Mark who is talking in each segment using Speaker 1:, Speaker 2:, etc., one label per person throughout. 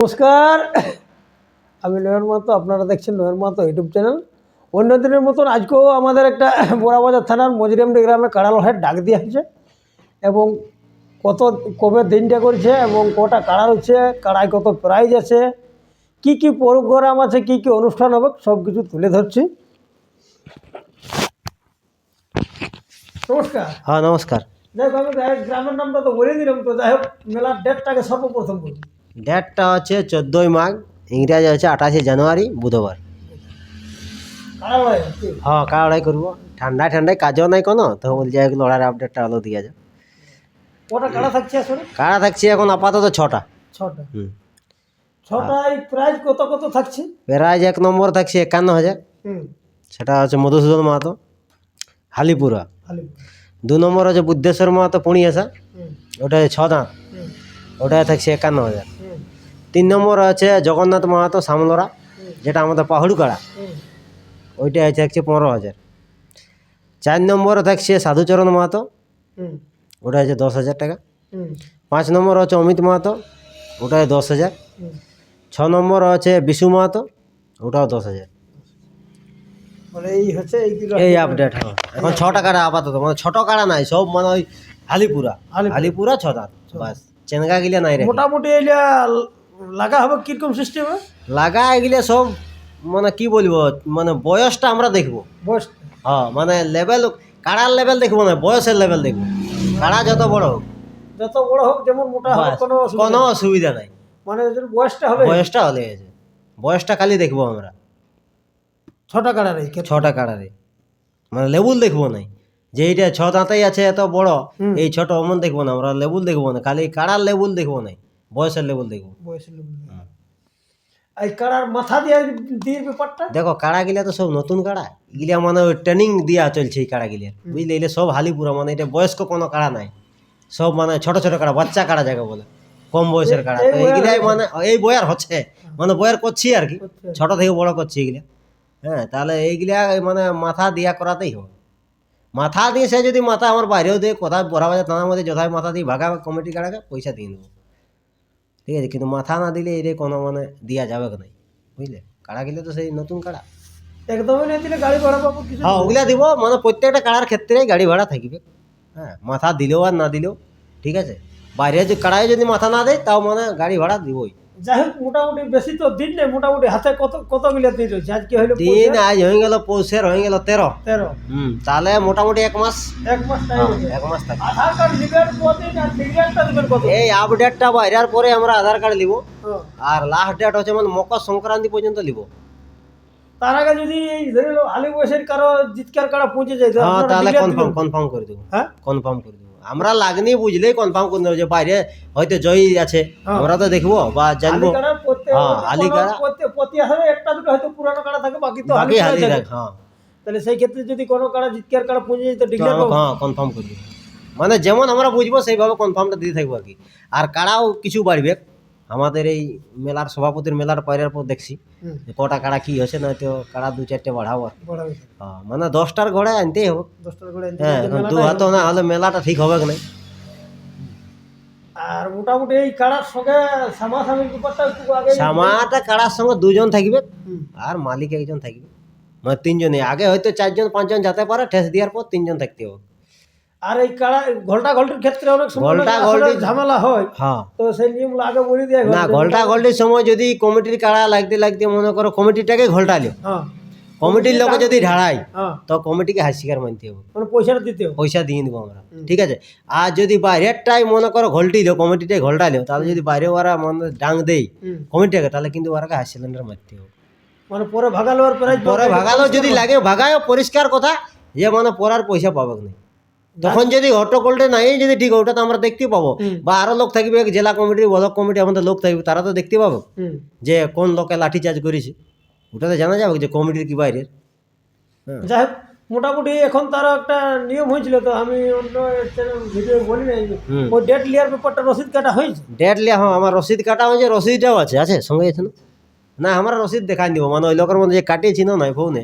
Speaker 1: নমস্কার। আমি নয়ন মাহাতো আপনারা দেখছেন নয়ন মাহাতো ইউটিউব চ্যানেল। অন্য দিনের মতন আজকেও আমাদের একটা বোরাবাজার থানার মজরিমডি গ্রামে কাড়া লড়াইয়ের ডাক দেওয়া হয়েছে এবং কত কবে দিনটা করছে এবং কটা কাড়া রয়েছে কাড়ায় কত প্রাইজ আছে কি কি প্রোগ্রাম আছে কি কি অনুষ্ঠান হবে সব কিছু তুলে ধরছি। নমস্কার।
Speaker 2: হ্যাঁ নমস্কার।
Speaker 1: যাই হোক আমি গ্রামের নামটা তো বলে দিলাম তো যাই হোক মেলার ডেটটাকে সর্বপ্রথম বলি।
Speaker 2: ডেটটা হচ্ছে চোদ্দোই মাঘ ইংরাজি হচ্ছে আঠাশে জানুয়ারি বুধবার।
Speaker 1: কাড়া?
Speaker 2: হ্যাঁ কার লড়াই করব? ঠান্ডায় ঠান্ডায় কাজও নাই কোনো তো বলছি এক লড়াইয়ের আপডেটটা হলো দিয়ে যাও।
Speaker 1: কটা কাড়া থাকছে আসলে
Speaker 2: কারা থাকছে এখন আপাতত ছটা।
Speaker 1: ছটা।
Speaker 2: হুম।
Speaker 1: ছটায় প্রাইজ কত কত থাকছে?
Speaker 2: প্রাইজ এক নম্বর থাকছে একান্ন হাজার। সেটা হচ্ছে মধুসূদন মাহাতো হালিপুরা। দু নম্বর হচ্ছে বুদ্ধেশ্বর মাহাতো পুণিয়াসা
Speaker 1: হুম।
Speaker 2: ওটা ছ দাঁত ওটা থাকছে একান্ন হাজার। তিন নম্বর আছে জগন্নাথ মাহাতো সামলরা যেটা আমাদের পাহাড়ু কাড়া ওইটা হচ্ছে থাকছে পনেরো হাজার। চার নম্বরে থাকছে সাধুচরণ মাহাতো ওটা হচ্ছে দশ হাজার টাকা। পাঁচ নম্বর হচ্ছে অমিত মাহাতো ওটায় দশ হাজার। ছ নম্বর আছে বিশু মাহাতো ওটাও দশ হাজার।
Speaker 1: মানে এই হচ্ছে
Speaker 2: এই আপডেট হ্যাঁ। এখন ছটা কাড়া আপাতত মানে ছোট কাড়া নাই সব মানে ওই হালিপুরা।
Speaker 1: হালিপুরা।
Speaker 2: হালিপুরা ছ দাঁত বাস। চেনগা গিলা নাই রে।
Speaker 1: মোটামুটি এইটা লাগা হবে কীরকম সিস্টেমে
Speaker 2: লাগা এগুলা সব মানে কি বলব মানে বয়সটা আমরা দেখব।
Speaker 1: বয়স?
Speaker 2: হ্যাঁ মানে লেভেল কাড়ার লেভেল দেখব না বয়সের লেভেল দেখব। কাড়া যত বড় হোক।
Speaker 1: যত বড় হোক যেমন মোটা হোক কোনো অসুবিধা
Speaker 2: কোনো অসুবিধা নাই।
Speaker 1: মানে বয়সটা হবে?
Speaker 2: বয়সটা হলে বয়সটা খালি দেখব আমরা।
Speaker 1: ছটা কাড়ার।
Speaker 2: ছটা কাড়ারে মানে লেবুল দেখব নাই। যে এইটা ছ দাঁতেই আছে এত বড় এই ছোট অমন দেখব না আমরা লেবুল দেখব না খালি কাড়ার লেবুল দেখব না বয়সের লেবুল দেখব।
Speaker 1: বয়সের নেই। এই কাড়ার মাথা দিয়ে দিয়ে ব্যাপারটা?
Speaker 2: দেখো কাড়া গিলা তো সব নতুন কাড়া। গিলা মানে ওই ট্রেনিং দিয়া চলছে এই কাড়া গিলার। বুঝলে এলে সব হালিপুরা মানে এটা বয়স্ক কোনো কাড়া নাই। সব মানে ছোট ছোট কাড়া বাচ্চা কাড়া যাকে বলে কম বয়সের কাড়া।
Speaker 1: এই
Speaker 2: তো এইগুলাই মানে এই বয়ার হচ্ছে মানে বয়ার করছি আর কি। ছোট থেকে বড় করছি এগুলা। হ্যাঁ তাহলে এইগুলা মানে মাথা দিয়া করাতেই হবে। মাথা দিয়ে সে যদি মাথা আমার বাইরেও দিয়ে কোথায় বড়া বাজার থানার মধ্যে যথায় মাথা দিয়ে ভাগা কমিটি কাড়াকে পয়সা দিয়ে দেবো। ঠিক আছে কিন্তু মাথা না দিলে এর কোনো মানে দেওয়া যাবে না বুঝলে? কাড়া গেলে তো সেই নতুন কাড়া।
Speaker 1: একদমই না দিলে গাড়ি ভাড়া পাবো কিছু
Speaker 2: হ্যাঁ ওগুলা দিব মানে প্রত্যেকটা কাড়ার ক্ষেত্রেই গাড়ি ভাড়া থাকবে। হ্যাঁ মাথা দিলেও আর না দিলেও ঠিক আছে? বাইরে যদি কাড়ায় যদি মাথা না দেয় তাও মানে গাড়ি ভাড়া দিবই।
Speaker 1: যাই হোক মোটামুটি বেশি তো দিন নেই মোটামুটি হাতে কত কতগুলো দিন রয়েছে? আজকে হইল
Speaker 2: দিন আজ হয়ে গেল পৌষের হয়ে গেল তেরো।
Speaker 1: তেরো।
Speaker 2: হুম তাহলে মোটামুটি এক মাস।
Speaker 1: এক মাস
Speaker 2: হ্যাঁ, এক মাস থাকবে
Speaker 1: আধার কার্ড লিবেন কতদিন আর সিগনেচারটা দিবেন কত
Speaker 2: এই আপডেটটা বাইরার পরে আমরা আধার কার্ড নিব। আর লাস্ট ডেট হচ্ছে মানে মকর সংক্রান্তি পর্যন্ত নিব
Speaker 1: তার আগে যদি এই ধরে আলি বয়সের কারও জিতকার কারা পৌঁছে যায়
Speaker 2: হ্যাঁ তাহলে কনফার্ম কনফার্ম করে দেবো।
Speaker 1: হ্যাঁ?
Speaker 2: কনফার্ম করে দেবো। আমরা লাগনি বুঝলে কনফার্ম করে দেবো যে বাইরে হয়তো জয়ী আছে।
Speaker 1: হ্যাঁ।
Speaker 2: আমরা তো দেখব বা জানব। হ্যাঁ, আলি
Speaker 1: প্রত্যেক প্রতি একটা দুটো হয়তো পুরানো কাড়া থাকে বাকি তো
Speaker 2: বাকি
Speaker 1: থাকে।
Speaker 2: হ্যাঁ।
Speaker 1: তাহলে সেই ক্ষেত্রে যদি কোনো কাড়া জিতকার কাড়া পৌঁছে যায় তো ডিক্লেয়ার
Speaker 2: হ্যাঁ, হ্যাঁ কনফার্ম করে দেবো। মানে যেমন আমরা বুঝব সেইভাবে কনফার্মটা দিয়ে থাকব আর কি। আর কাড়াও কিছু বাড়বে। আমাদের এই মেলার সভাপতির মেলার পরের পর দেখছি কটা কাড়া কি হচ্ছে না তো কাড়া দু চারটে বাড়াবো। হ্যাঁ, মানে দশটার ঘরে আনতেই হবে।
Speaker 1: আনতে
Speaker 2: হ্যাঁ দু হাতে না হলে মেলাটা ঠিক হবে না
Speaker 1: আর মোটামুটি এই কারার সঙ্গে সামাসামির ব্যাপারটা একটু আগে
Speaker 2: সামাটা কাড়ার সঙ্গে দুজন থাকবে আর মালিক একজন থাকবে। মানে তিনজনে আগে হয়তো চারজন পাঁচজন যেতে পারে ঠেস দেওয়ার পর তিনজন থাকতে হবে।
Speaker 1: আর এই কারা ঘোলটা ঘোলটির ক্ষেত্রে অনেক সময়
Speaker 2: ঘোলটা ঘোলটি-
Speaker 1: ঝামেলা হয়।
Speaker 2: হ্যাঁ।
Speaker 1: তো সেই নিয়ম আগে বলে দিয়ে
Speaker 2: না ঘোলটা ঘোলটির সময় যদি কমিটির কাড়া লাগতে লাগতে মনে করো কমিটিটাকে ঘোলটালো
Speaker 1: হ্যাঁ।
Speaker 2: কমিটির লোকে যদি ঢাড়ায়
Speaker 1: হ্যাঁ।
Speaker 2: তো কমিটিকে হাসিকার মানতে হবে।
Speaker 1: মানে পয়সাটা দিতে হবে।
Speaker 2: পয়সা দিয়ে দেবো আমরা। ঠিক আছে? আর যদি বাইরেরটাই মনে করো ঘোলটিলো কমিটিটাই ঘোলটালো তাহলে যদি বাইরে ওরা মনে ডাং দেই। কমিটিটাকে তাহলে কিন্তু ওরাকে হাসি সিলিন্ডার মারতে হবে।
Speaker 1: মানে পরে ভাগালো আর
Speaker 2: পরে ভাগালো যদি লাগে ভাগায় পরিষ্কার কথা যে মানে পরার পয়সা পাবে না। তখন যদি হট্টগোলটা নাই যদি ঠিক ওটা তো আমরা দেখতে পাবো। বা আরও লোক থাকবে জেলা কমিটি ব্লক কমিটি আমাদের লোক থাকবে তারা তো দেখতে পাবো। যে কোন লোকে লাঠিচার্জ করেছে। ওটা তো জানা যাবে যে কমিটির কি বাইরের। হ্যাঁ।
Speaker 1: যাই হোক মোটামুটি এখন তার একটা নিয়ম হয়েছিল তো আমি অন্য ভিডিও বলি নাই ওই ডেট লিয়ার ব্যাপারটা রসিদ কাটা হয়েছে?
Speaker 2: ডেট লিয়া হ্যাঁ আমার রসিদ কাটা হয়েছে রসিদটাও আছে আছে সঙ্গে আছে না? না আমরা রসিদ দেখাই দিব মানে ওই লোকের মধ্যে যে কাটিয়েছি না নয় ফোনে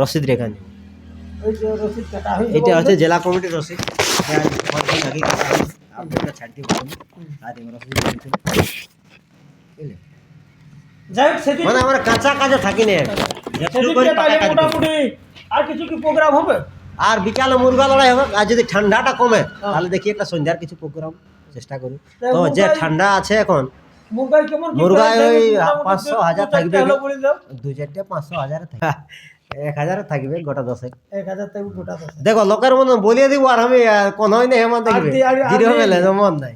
Speaker 2: রসিদ রেখা দিব। এটা হচ্ছে জেলা কমিটির রসিদ। মানে আমরা কাঁচা কাজে থাকি না।
Speaker 1: আর কিছু কি প্রোগ্রাম হবে?
Speaker 2: আর বিকালে মুরগা লড়াই হবে আর যদি ঠান্ডাটা কমে তাহলে দেখি একটা সন্ধ্যার কিছু প্রোগ্রাম চেষ্টা করি।
Speaker 1: তো
Speaker 2: যে ঠান্ডা আছে এখন
Speaker 1: মুরগাই কেমন
Speaker 2: মুরগাই ওই পাঁচশো, হাজার থাকবে। দু চারটে পাঁচশো হাজারে থাকবে। এক হাজারে থাকবে গোটা দশে
Speaker 1: এক হাজার থাকবে গোটা দশ
Speaker 2: দেখো লোকের মতন বলিয়ে দিব আর আমি কোন হয় না হেমা দেখবে জিরো মেলে মন নাই।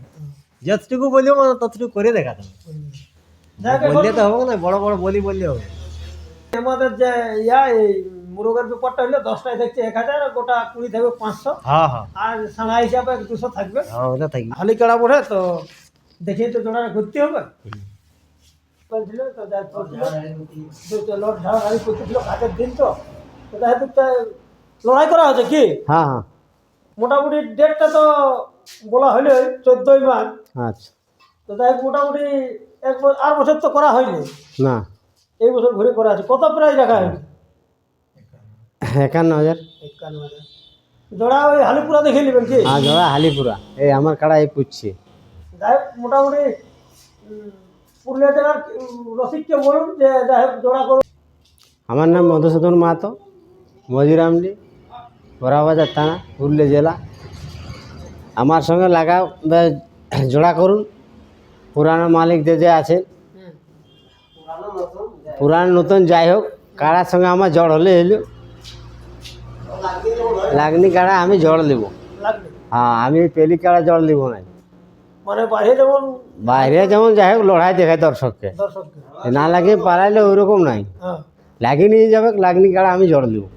Speaker 2: যতটুকু বলিও মানে ততটুকু করে
Speaker 1: যাই হোক,
Speaker 2: বললে তো হবে না বড় বড় বলি বললে হবে।
Speaker 1: আমাদের যে ইয়া এই মুরগের ব্যাপারটা হলে দশটায় দেখছে এক হাজার গোটা কুড়ি থাকবে পাঁচশো।
Speaker 2: হ্যাঁ হ্যাঁ।
Speaker 1: আর সাড়া হিসাবে দুশো থাকবে।
Speaker 2: হ্যাঁ ওটা থাকবে
Speaker 1: হালি কাড়া পড়ে তো দেখি তো জোড়াটা ঘুরতে হবে। বলছিল তো যাই করছিল যে ঝাড়াঝাড়ি করতেছিল কাজের দিন তো। তো লড়াই করা হচ্ছে কি?
Speaker 3: হ্যাঁ হ্যাঁ।
Speaker 1: মোটামুটি ডেটটা তো বলা হইলে চোদ্দোই মার্চ।
Speaker 3: আচ্ছা।
Speaker 1: তো যাই মোটামুটি এক বছর আর বছর তো করা হয়নি।
Speaker 3: না।
Speaker 1: এই বছর ঘুরে করা আছে। কত প্রাইজ রাখা হয়েছে?
Speaker 3: একান্ন হাজার।
Speaker 1: একান্ন হাজার। জোড়া ওই হালিপুরা দেখে নেবেন কি?
Speaker 3: আর জোড়া হালিপুরা। এই আমার কাড়া এই পুচ্ছে।
Speaker 1: যাই হোক মোটামুটি পুরুলিয়া জেলার রসিককে বলুন যে যাই হোক জোড়া করুন।
Speaker 3: আমার নাম মধুসূদন মাহাতো মজিরামডি বড়াবাজার থানা পুরুলিয়া জেলা। আমার সঙ্গে লাগা জোড়া করুন। পুরানো মালিক যে যে আছেন। পুরানো নতুন যাই হোক কাড়ার সঙ্গে আমার জড় হলে এলো। লাগনি কাড়া আমি জড় নেব। হ্যাঁ আমি পেলি কাড়া জড় নেব না।
Speaker 1: মানে বাইরে যেমন
Speaker 3: বাইরে যেমন যাই হোক লড়াই দেখায় দর্শককে।
Speaker 1: দর্শককে।
Speaker 3: না লাগিয়ে পারাইলে ওইরকম নাই।
Speaker 1: হ্যাঁ।
Speaker 3: লাগিয়ে নিয়ে যাবে লাগনি কাড়া আমি জড় দেবো।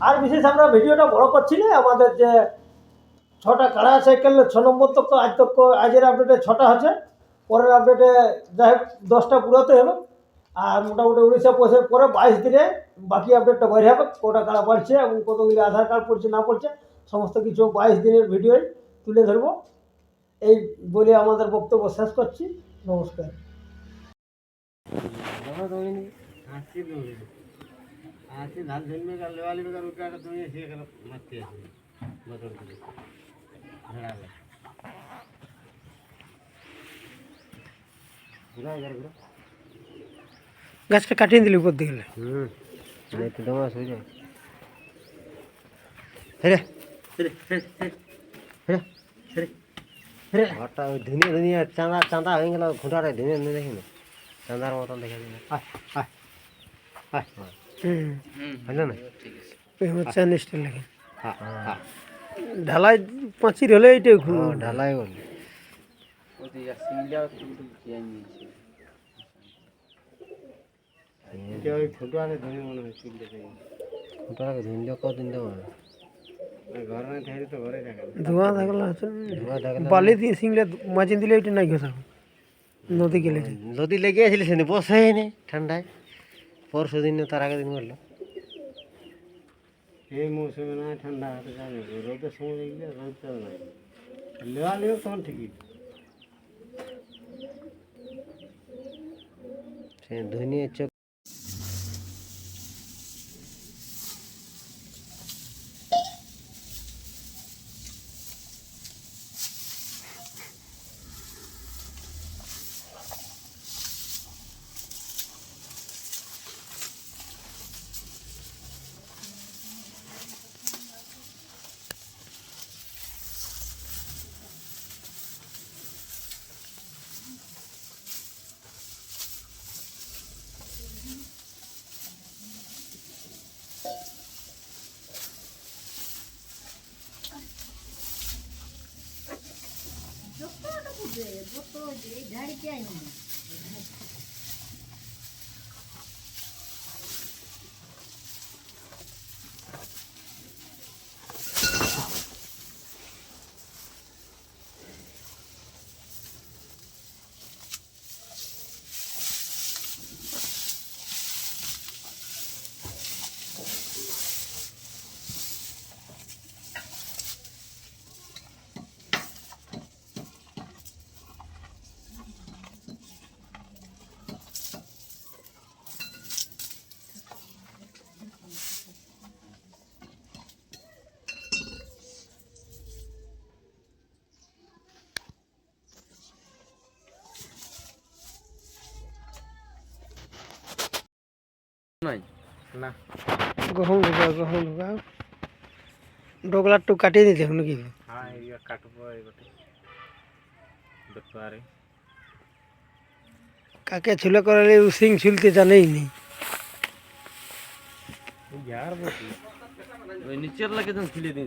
Speaker 1: আর বিশেষ আমরা ভিডিওটা বড় করছি না আমাদের যে ছটা কাড়া সাইকেল ছ নম্বর তক তো আজ তক আজের আপডেটে ছটা হচ্ছে পরের আপডেটে যাই হোক দশটা পুরাতে হবে। আর মোটামুটি উড়িষ্যা পয়সা পরে বাইশ দিনে বাকি আপডেটটা বাইরে হবে কটা কারা পড়ছে এবং কতগুলি আধার কার্ড পড়ছে না পড়ছে সমস্ত কিছু বাইশ দিনের ভিডিওই তুলে ধরবো এই বলে আমাদের বক্তব্য শেষ করছি নমস্কার গাছটা কাটিয়ে দিলি উপর দিকে
Speaker 2: ধুনিয়া ধুনিয়া চাঁদা চাঁদা হয়ে গেল ঘুঁটারে ধুনিয়া ধুনিয়া দেখি না। চাঁদার মতন দেখে দিল
Speaker 3: হ্যাঁ হ্যাঁ।
Speaker 1: ঢালাই পাঁচির হলে এইটাই
Speaker 2: ঢালাই বল।
Speaker 3: ওই ছোটো আরে ধরে মনে হয় চুলটা
Speaker 2: ঘুঁটারে ধুনিয়া কদিন দেবো
Speaker 3: ঘর না থাকলে তো ঘরে থাকে
Speaker 1: ধোঁয়া থাকলে আছে
Speaker 2: থাকলে
Speaker 1: বালি দিয়ে সিংলে মাঝে দিলে এটা নাই ঘষা নদী গেলে
Speaker 2: নদী লেগে আসলে সেদিন বসে নি ঠান্ডায় পরশু দিন তার আগের দিন করল
Speaker 3: এই মৌসুমে না ঠান্ডা হাতে যাবে রোদের সময় দেখলে রোদ চাল না লেওয়া লেও তখন ঠিকই
Speaker 2: সে ধুনিয়া চোখ ઝાડી ક્યાંય નહીં
Speaker 4: নাই? না।
Speaker 1: গহম ঢুকা গহম ঢুকা কাটিয়ে দিতে
Speaker 4: হ্যাঁ কাটবো
Speaker 1: কাকে ছুলে করালে উসিং ছুলতে জানেই নেই
Speaker 4: यार লাগে যখন খুলে দিন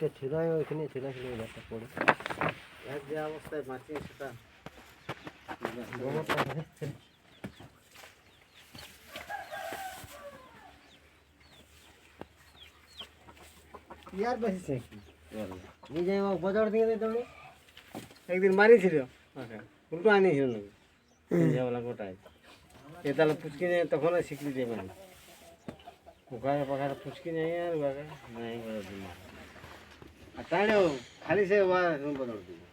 Speaker 4: বুঝলি
Speaker 3: ছিল ওইখানে ছিল ছিল ব্যাপারটা পড়ে এক যে অবস্থায় বাঁচিয়ে সেটা ইয়ার বেশি সে। কি এই যে ও বাজার দিয়ে দিতে হবে একদিন মারিছিল ওকে উল্টো আনিছিল নাকি যাওয়ালা গোটায় এ তাহলে পুচকি নিয়ে তখন আর শিখলি দেবে না পোকায় পাখার পুচকি নেই আর বাগা নাই সে ওয়া বদল দিবে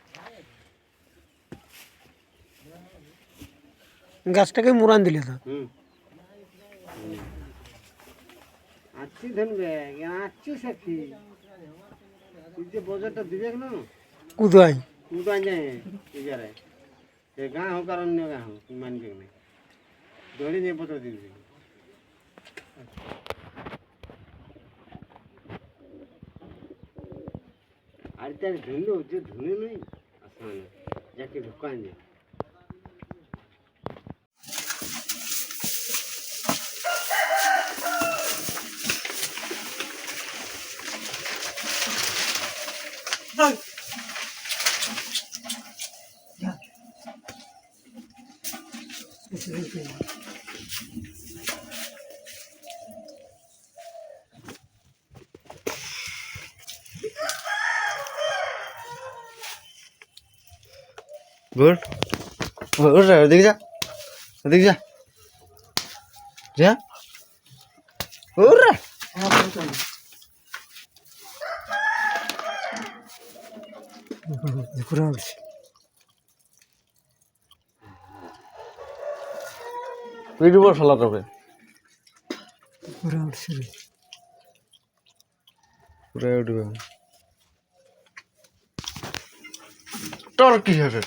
Speaker 1: গাছটাকে মুরান দিলে তো।
Speaker 3: আচ্ছি ধনবে আচ্ছি সাথী তুই যে বজারটা দিবে না
Speaker 1: কুদাই
Speaker 3: তো আঞ্জে ইজারে সে গাঁ হোক আর অন্য গাঁ হোক মানবে না দৌড়ি নিয়ে পত্র দিবি। আর তার ধুলো যে ধুলে নই আসানে যাকে ঢুকান যায়
Speaker 5: গুড ওর ওদিকে যা। ওদিকে যা। যা।
Speaker 1: ঘুরে
Speaker 5: ফেলা তবে
Speaker 1: ঘুরে
Speaker 5: উঠবে তোর কি হবে?